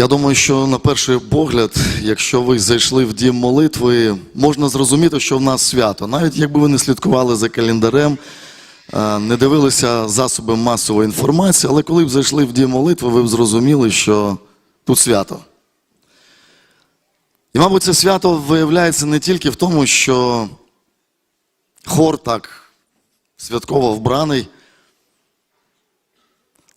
Я думаю, що на перший погляд, якщо ви зайшли в дім молитви, можна зрозуміти, що в нас свято. Навіть якби ви не слідкували за календарем, е, не дивилися засоби масової інформації, але коли б зайшли в дім молитви, ви б зрозуміли, що тут свято. І, мабуть, це свято виявляється не тільки в тому, що хор так святково вбраний.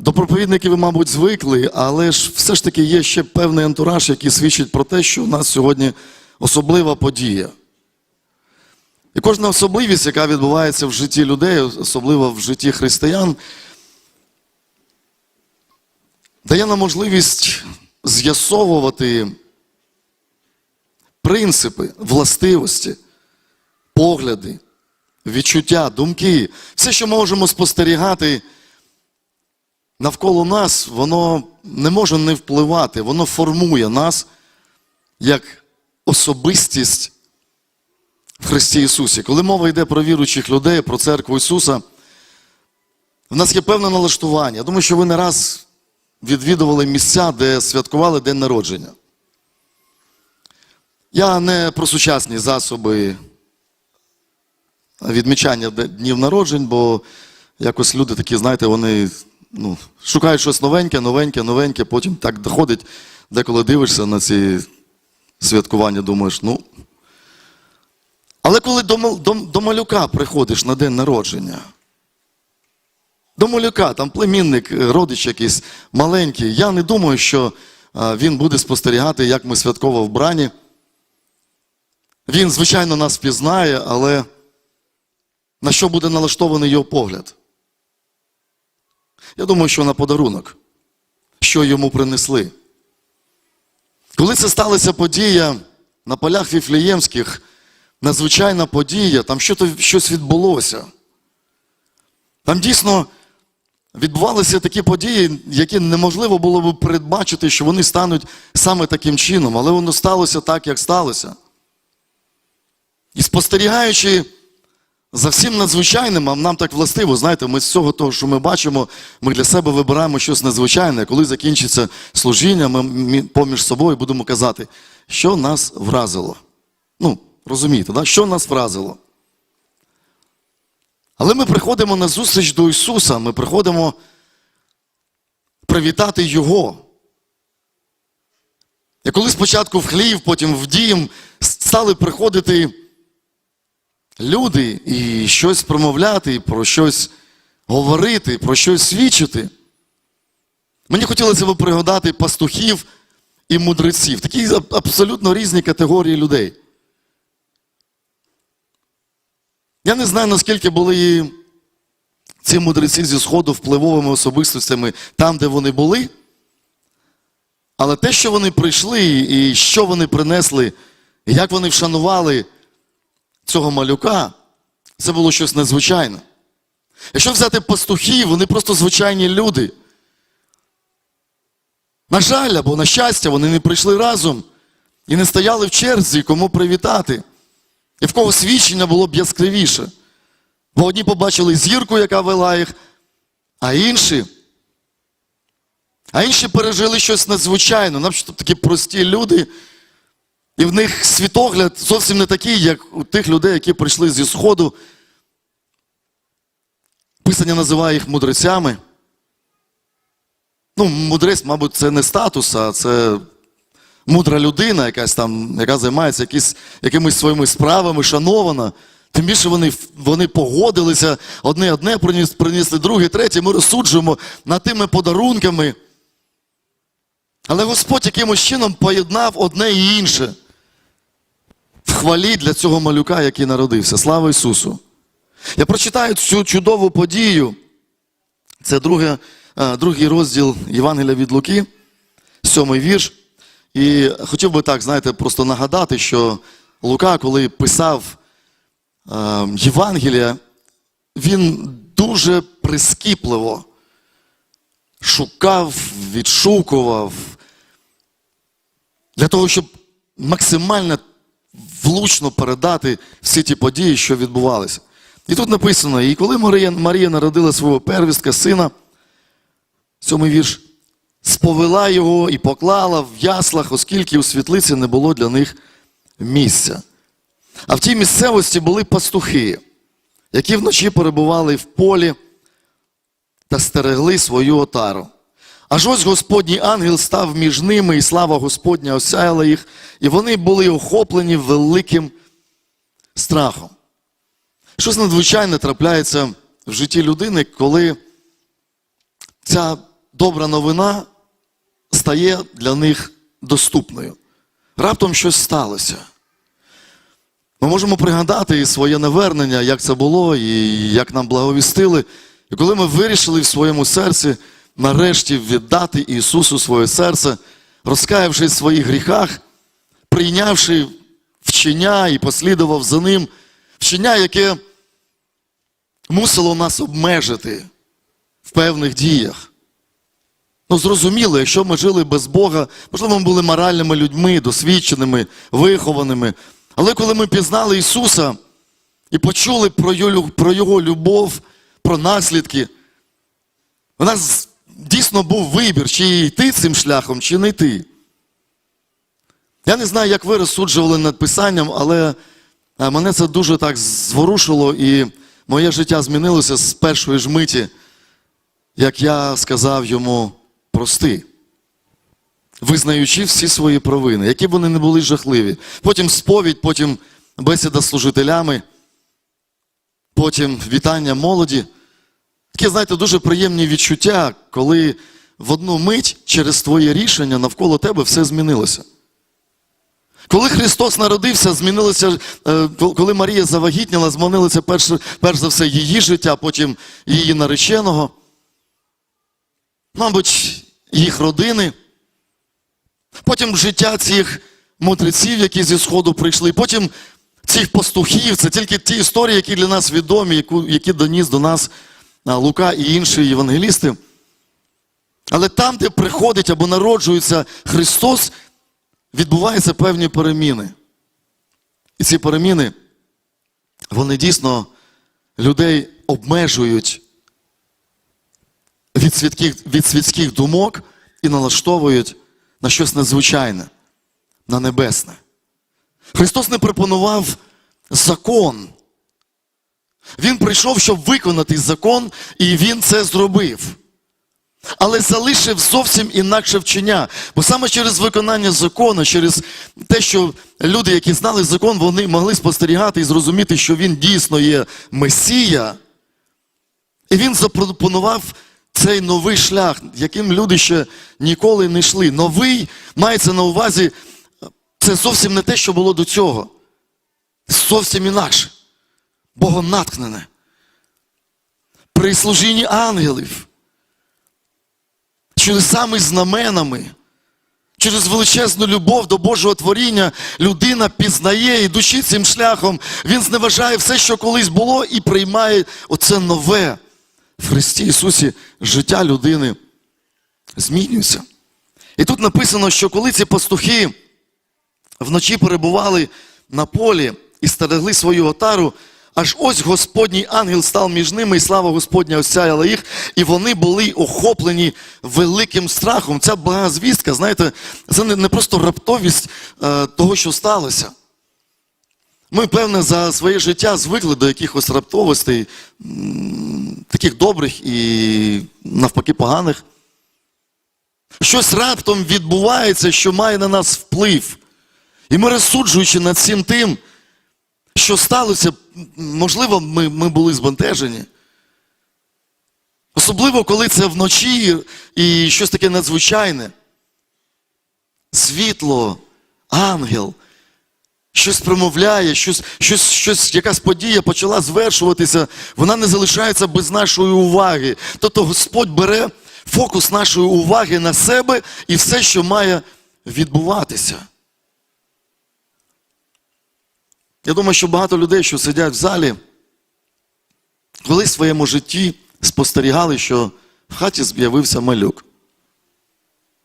До проповідників ви, мабуть, звикли, але ж все ж таки є ще певний антураж, який свідчить про те, що у нас сьогодні особлива подія. І кожна особливість, яка відбувається в житті людей, особливо в житті християн, дає нам можливість з'ясовувати принципи, властивості, погляди, відчуття, думки, все, що можемо спостерігати навколо нас, воно не може не впливати, воно формує нас як особистість в Христі Ісусі. Коли мова йде про віруючих людей, про церкву Ісуса, в нас є певне налаштування. Я думаю, що ви не раз відвідували місця, де святкували день народження. Я не про сучасні засоби відмічання днів народжень, бо якось люди такі, знаєте, вони ну, шукають щось новеньке, новеньке, новеньке, потім так доходить, деколи дивишся на ці святкування, думаєш, ну. Але коли до, до, до малюка приходиш на день народження, до малюка, там племінник, е, родич якийсь маленький, я не думаю, що він буде спостерігати, як ми святково вбрані. Він, звичайно, нас впізнає, але на що буде налаштований його погляд? Я думаю, що на подарунок, що йому принесли. Коли це сталася подія на полях Віфліємських, надзвичайна подія, там щось відбулося. Там дійсно відбувалися такі події, які неможливо було б передбачити, що вони стануть саме таким чином, але воно сталося так, як сталося. І спостерігаючи за всім надзвичайним, а нам так властиво, знаєте, ми з цього того, що ми бачимо, ми для себе вибираємо щось надзвичайне. Коли закінчиться служіння, ми поміж собою будемо казати, що нас вразило. Ну, розумієте, да? що нас вразило. Але ми приходимо на зустріч до Ісуса, ми приходимо привітати Його. І коли спочатку в хлів, потім в дім стали приходити люди і щось промовляти, про щось говорити, про щось свідчити. Мені хотілося б пригадати пастухів і мудреців. Такі абсолютно різні категорії людей. Я не знаю, наскільки були ці мудреці зі Сходу впливовими особистостями там, де вони були. Але те, що вони прийшли, і що вони принесли, і як вони вшанували цього малюка, це було щось надзвичайне. Якщо взяти пастухів, вони просто звичайні люди. На жаль, або на щастя, вони не прийшли разом і не стояли в черзі, кому привітати. І в кого свідчення було б яскравіше. Бо одні побачили зірку, яка вела їх, а інші. А інші пережили щось надзвичайне, начебто такі прості люди, і в них світогляд зовсім не такий, як у тих людей, які прийшли зі Сходу. Писання називає їх мудрецями. Ну, мудрець, мабуть, це не статус, а це мудра людина, якась там, яка займається якісь, якимись своїми справами, шанована. Тим більше вони, вони погодилися, одне одне приніс, принесли, друге, третє, ми розсуджуємо над тими подарунками. Але Господь якимось чином поєднав одне і інше хвалі для цього малюка, який народився. Слава Ісусу! Я прочитаю цю чудову подію. Це друге, е, другий розділ Євангелія від Луки, сьомий вірш. І хотів би так, знаєте, просто нагадати, що Лука, коли писав е, Євангелія, він дуже прискіпливо шукав, відшукував для того, щоб максимально влучно передати всі ті події, що відбувалися. І тут написано: і коли Марія, Марія народила свого первістка, сина, сьомий вірш, сповела його і поклала в яслах, оскільки у світлиці не було для них місця. А в тій місцевості були пастухи, які вночі перебували в полі та стерегли свою отару. Аж ось Господній ангел став між ними, і слава Господня осяяла їх, і вони були охоплені великим страхом. Щось надзвичайне трапляється в житті людини, коли ця добра новина стає для них доступною. Раптом щось сталося. Ми можемо пригадати і своє навернення, як це було, і як нам благовістили. І коли ми вирішили в своєму серці нарешті віддати Ісусу своє серце, розкаявшись в своїх гріхах, прийнявши вчення і послідував за ним, вчення, яке мусило нас обмежити в певних діях. Ну, зрозуміло, якщо ми жили без Бога, можливо, ми були моральними людьми, досвідченими, вихованими. Але коли ми пізнали Ісуса і почули про Його, любов, про наслідки, у нас дійсно був вибір, чи йти цим шляхом, чи не йти. Я не знаю, як ви розсуджували над Писанням, але е, мене це дуже так зворушило, і моє життя змінилося з першої ж миті, як я сказав йому прости, визнаючи всі свої провини, які б вони не були жахливі. Потім сповідь, потім бесіда з служителями, потім вітання молоді. Такі, знаєте, дуже приємні відчуття, коли в одну мить через твоє рішення навколо тебе все змінилося. Коли Христос народився, змінилося, е, коли Марія завагітніла, змінилося перш, перш за все її життя, потім її нареченого, мабуть, їх родини, потім життя цих мудреців, які зі Сходу прийшли, потім цих пастухів, це тільки ті історії, які для нас відомі, які доніс до нас Лука і інші євангелісти. Але там, де приходить або народжується Христос, відбуваються певні переміни. І ці переміни, вони дійсно людей обмежують від світських, від світських думок і налаштовують на щось надзвичайне, на небесне. Христос не пропонував закон. Він прийшов, щоб виконати закон, і Він це зробив. Але залишив зовсім інакше вчення. Бо саме через виконання закону, через те, що люди, які знали закон, вони могли спостерігати і зрозуміти, що він дійсно є Месія. І він запропонував цей новий шлях, яким люди ще ніколи не йшли. Новий мається на увазі, це зовсім не те, що було до цього. Зовсім інакше. Богонатхнене. При служінні ангелів чудесами знаменами. Через величезну любов до Божого творіння людина пізнає, ідучи цим шляхом, він зневажає все, що колись було, і приймає оце нове в Христі Ісусі життя людини змінюється. І тут написано, що коли ці пастухи вночі перебували на полі і стерегли свою отару, аж ось Господній ангел став між ними, і слава Господня осяяла їх, і вони були охоплені великим страхом. Ця блага звістка, знаєте, це не, просто раптовість е, того, що сталося. Ми, певне, за своє життя звикли до якихось раптовостей, таких добрих і навпаки поганих. Щось раптом відбувається, що має на нас вплив. І ми розсуджуючи над всім тим, що сталося, можливо, ми, ми були збентежені. Особливо, коли це вночі і щось таке надзвичайне. Світло, ангел, щось промовляє, щось, щось, щось, якась подія почала звершуватися, вона не залишається без нашої уваги. Тобто Господь бере фокус нашої уваги на себе і все, що має відбуватися. Я думаю, що багато людей, що сидять в залі, коли в своєму житті спостерігали, що в хаті з'явився малюк.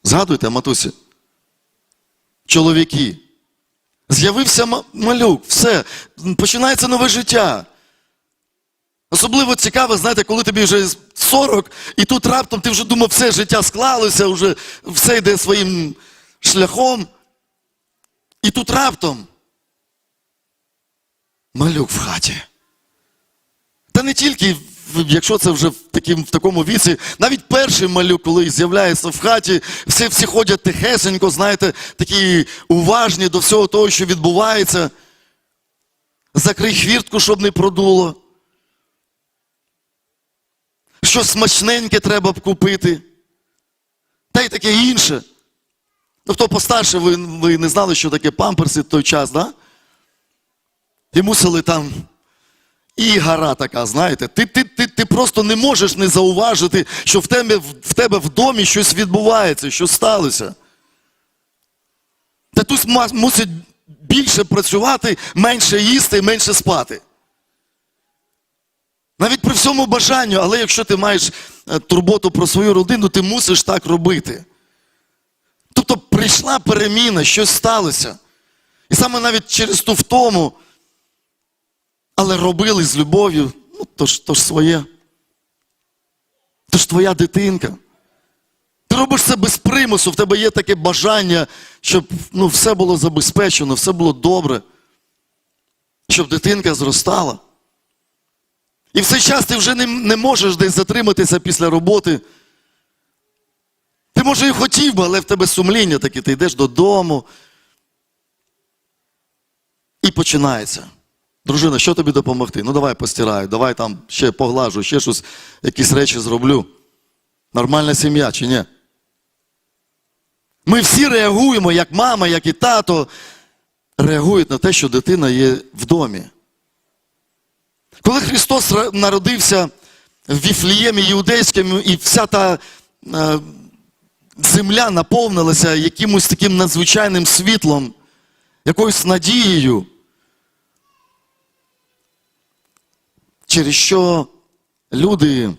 Згадуйте, матусі. Чоловіки. З'явився малюк, все, починається нове життя. Особливо цікаво, знаєте, коли тобі вже 40, і тут раптом ти вже думав, все життя склалося, вже все йде своїм шляхом. І тут раптом малюк в хаті. Та не тільки, якщо це вже в, таким, в такому віці, навіть перший малюк, коли з'являється в хаті, всі, всі ходять тихесенько, знаєте, такі уважні до всього того, що відбувається. Закрий хвіртку, щоб не продуло. Щось смачненьке треба б купити. Та й таке інше. Ну, хто постарше, ви, ви не знали, що таке памперси в той час, да? І мусили там. І гора така, знаєте, ти, ти, ти, ти просто не можеш не зауважити, що в тебе, в тебе в домі щось відбувається, що сталося. Татусь мусить більше працювати, менше їсти менше спати. Навіть при всьому бажанню, але якщо ти маєш е, турботу про свою родину, ти мусиш так робити. Тобто прийшла переміна, щось сталося. І саме навіть через ту втому, але робили з любов'ю, ну то ж, то ж своє. То ж твоя дитинка. Ти робиш це без примусу, в тебе є таке бажання, щоб ну, все було забезпечено, все було добре, щоб дитинка зростала. І в цей час ти вже не, не можеш десь затриматися після роботи. Ти, може, і хотів би, але в тебе сумління таке, ти йдеш додому. І починається. Дружина, що тобі допомогти? Ну давай постираю, давай там ще поглажу, ще щось, якісь речі зроблю. Нормальна сім'я чи ні? Ми всі реагуємо, як мама, як і тато, реагують на те, що дитина є в домі. Коли Христос народився в Віфліємі Іудейському, і вся та е, земля наповнилася якимось таким надзвичайним світлом, якоюсь надією, через що люди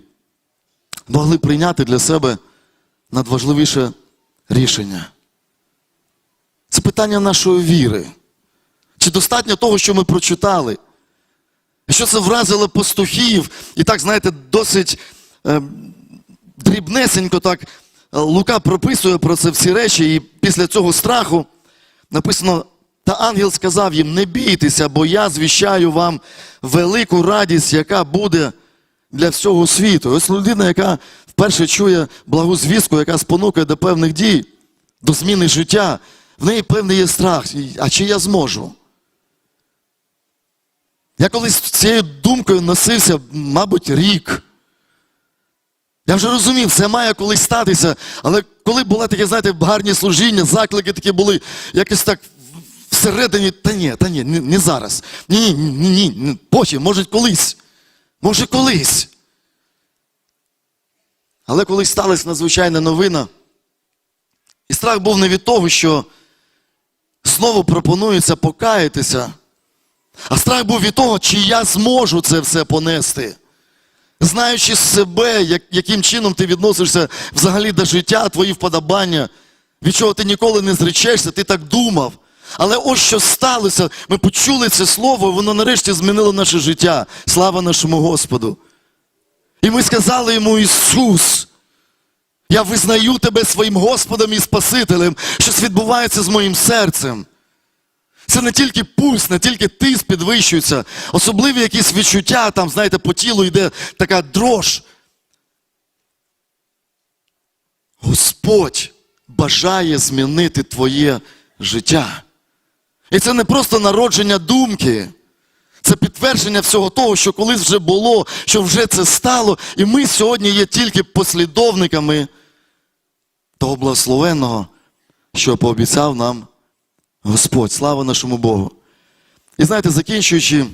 могли прийняти для себе надважливіше рішення. Це питання нашої віри. Чи достатньо того, що ми прочитали? Що це вразило пастухів? І так, знаєте, досить е, дрібнесенько так е, Лука прописує про це всі речі, і після цього страху написано: та ангел сказав їм: не бійтеся, бо я звіщаю вам велику радість, яка буде для всього світу. Ось людина, яка вперше чує благу звістку, яка спонукає до певних дій, до зміни життя, в неї певний є страх. А чи я зможу? Я колись цією думкою носився, мабуть, рік. Я вже розумів, це має колись статися, але коли було таке, знаєте, гарні служіння, заклики такі були, якось так всередині, та ні, та ні, не, зараз. Ні, ні, ні, ні, потім, може колись. Може колись. Але колись сталася надзвичайна новина, і страх був не від того, що знову пропонується покаятися. А страх був від того, чи я зможу це все понести. Знаючи себе, як, яким чином ти відносишся взагалі до життя, твої вподобання, від чого ти ніколи не зречешся, ти так думав. Але ось що сталося, ми почули це слово, і воно нарешті змінило наше життя. Слава нашому Господу. І ми сказали йому, Ісус, я визнаю тебе своїм Господом і Спасителем, щось відбувається з моїм серцем. Це не тільки пульс, не тільки тиск підвищується, особливі якісь відчуття, там, знаєте, по тілу йде така дрож. Господь бажає змінити твоє життя. І це не просто народження думки. Це підтвердження всього того, що колись вже було, що вже це стало, і ми сьогодні є тільки послідовниками того благословенного, що пообіцяв нам Господь, слава нашому Богу. І знаєте, закінчуючи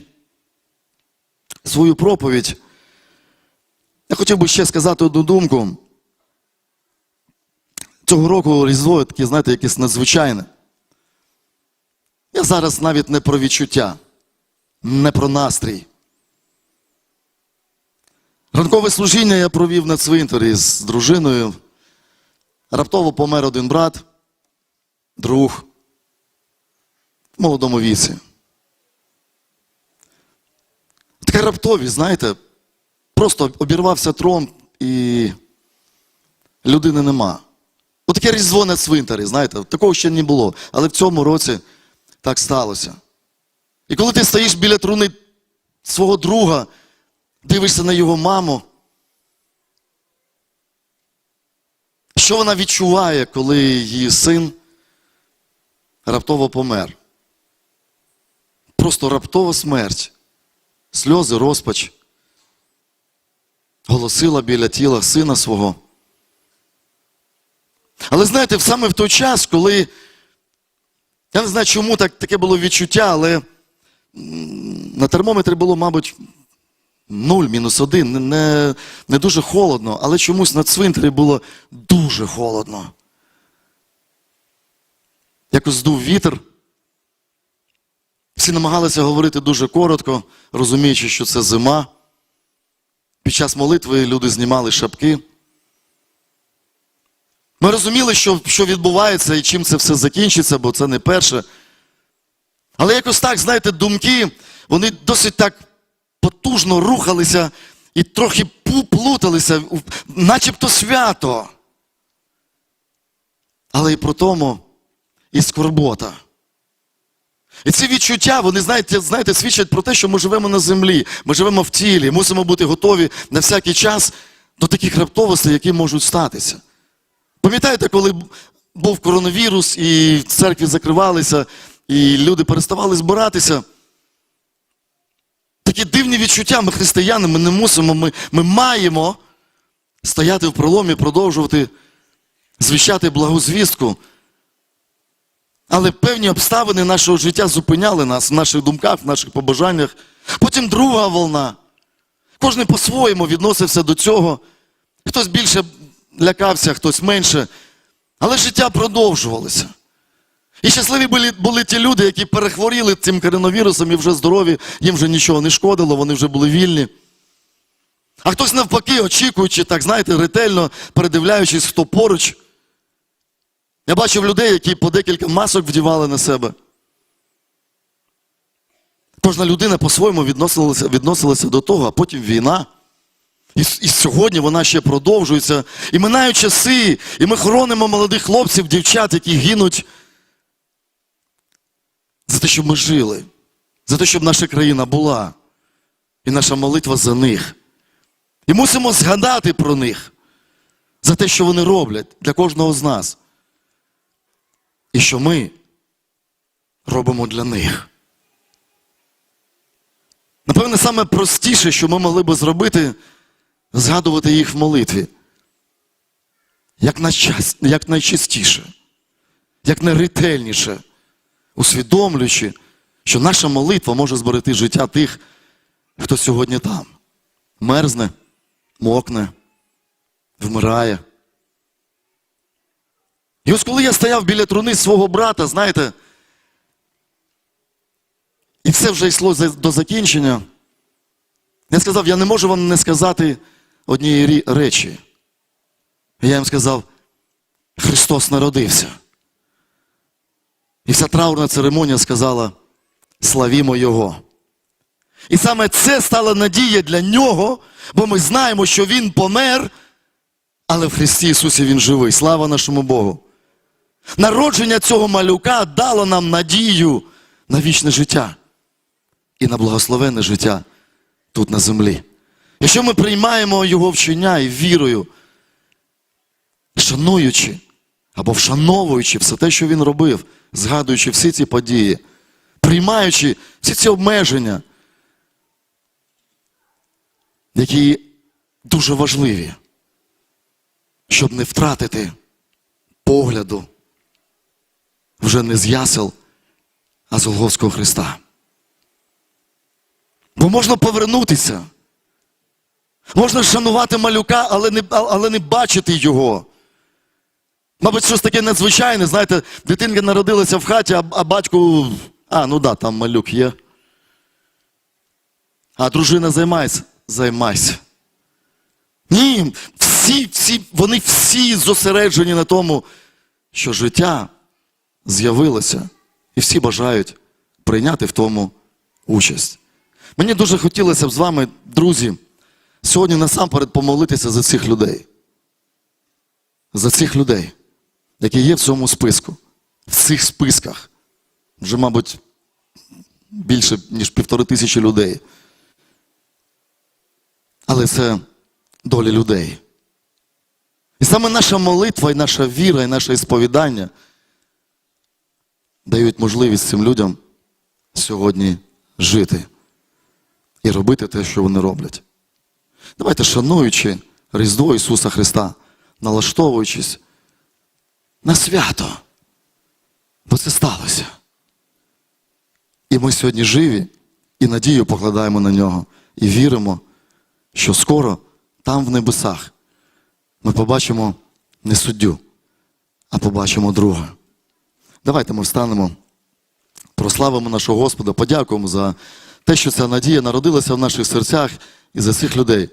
свою проповідь, я хотів би ще сказати одну думку. Цього року Різдво таке, знаєте, якесь надзвичайне. Я зараз навіть не про відчуття, не про настрій. Ранкове служіння я провів на цвинтарі з дружиною. Раптово помер один брат, друг в молодому віці. Така раптовість, знаєте, просто обірвався трон і людини нема. Отаке різдво на цвинтарі, знаєте, такого ще не було. Але в цьому році так сталося. І коли ти стоїш біля труни свого друга, дивишся на його маму, що вона відчуває, коли її син раптово помер? Просто раптова смерть, сльози, розпач. Голосила біля тіла сина свого. Але знаєте, саме в той час, коли. Я не знаю, чому так, таке було відчуття, але на термометрі було, мабуть, 0, мінус 1, не, не, не дуже холодно, але чомусь на цвинтарі було дуже холодно. Якось здув вітер. Всі намагалися говорити дуже коротко, розуміючи, що це зима. Під час молитви люди знімали шапки. Ми розуміли, що, що відбувається і чим це все закінчиться, бо це не перше. Але якось так, знаєте, думки, вони досить так потужно рухалися і трохи плуталися, начебто свято. Але і про тому і скорбота. І ці відчуття, вони, знаєте, знаєте, свідчать про те, що ми живемо на землі, ми живемо в тілі, мусимо бути готові на всякий час до таких раптовостей, які можуть статися. Пам'ятаєте, коли був коронавірус, і церкви закривалися, і люди переставали збиратися? Такі дивні відчуття, ми християни, ми не мусимо, ми, ми маємо стояти в проломі, продовжувати звіщати благозвістку. Але певні обставини нашого життя зупиняли нас в наших думках, в наших побажаннях. Потім друга волна. Кожен по-своєму відносився до цього. Хтось більше лякався, хтось менше. Але життя продовжувалося. І щасливі були, були ті люди, які перехворіли цим коронавірусом і вже здорові, їм вже нічого не шкодило, вони вже були вільні. А хтось навпаки, очікуючи, так знаєте, ретельно передивляючись, хто поруч. Я бачив людей, які по декілька масок вдівали на себе. Кожна людина по-своєму відносилася, відносилася до того, а потім війна. І, і сьогодні вона ще продовжується. І минають часи, і ми хоронимо молодих хлопців, дівчат, які гинуть за те, щоб ми жили, за те, щоб наша країна була. І наша молитва за них. І мусимо згадати про них, за те, що вони роблять для кожного з нас. І що ми робимо для них. Напевне, саме простіше, що ми могли би зробити, згадувати їх в молитві. Як, найчас- як найчастіше, як найретельніше, усвідомлюючи, що наша молитва може зберегти життя тих, хто сьогодні там. Мерзне, мокне, вмирає. І ось коли я стояв біля труни свого брата, знаєте, і все вже йшло до закінчення, я сказав, я не можу вам не сказати однієї речі. Я їм сказав, Христос народився. І вся траурна церемонія сказала, славімо Його. І саме це стала надія для нього, бо ми знаємо, що Він помер, але в Христі Ісусі Він живий. Слава нашому Богу. Народження цього малюка дало нам надію на вічне життя і на благословенне життя тут на землі. Якщо ми приймаємо Його вчення і вірою, шануючи або вшановуючи все те, що Він робив, згадуючи всі ці події, приймаючи всі ці обмеження, які дуже важливі, щоб не втратити погляду вже не з ясел, а з Голговського Христа. Бо можна повернутися. Можна шанувати малюка, але не, але не бачити його. Мабуть, щось таке надзвичайне, знаєте, дитинка народилася в хаті, а, а батьку. А, ну да, там малюк є. А дружина займається? Займайся. Ні, всі, всі, вони всі зосереджені на тому, що життя з'явилося, і всі бажають прийняти в тому участь. Мені дуже хотілося б з вами, друзі, сьогодні насамперед помолитися за цих людей. За цих людей, які є в цьому списку, в цих списках. Вже, мабуть, більше, ніж півтори тисячі людей. Але це долі людей. І саме наша молитва, і наша віра, і наше ісповідання дають можливість цим людям сьогодні жити і робити те, що вони роблять. Давайте, шануючи Різдво Ісуса Христа, налаштовуючись на свято, бо це сталося. І ми сьогодні живі і надію покладаємо на нього, і віримо, що скоро там в небесах ми побачимо не суддю, а побачимо друга. Давайте ми встанемо, прославимо нашого Господа, подякуємо за те, що ця надія народилася в наших серцях і за цих людей,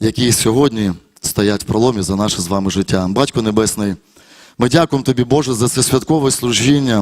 які сьогодні стоять в проломі за наше з вами життя. Батько Небесний, ми дякуємо Тобі, Боже, за це святкове служіння.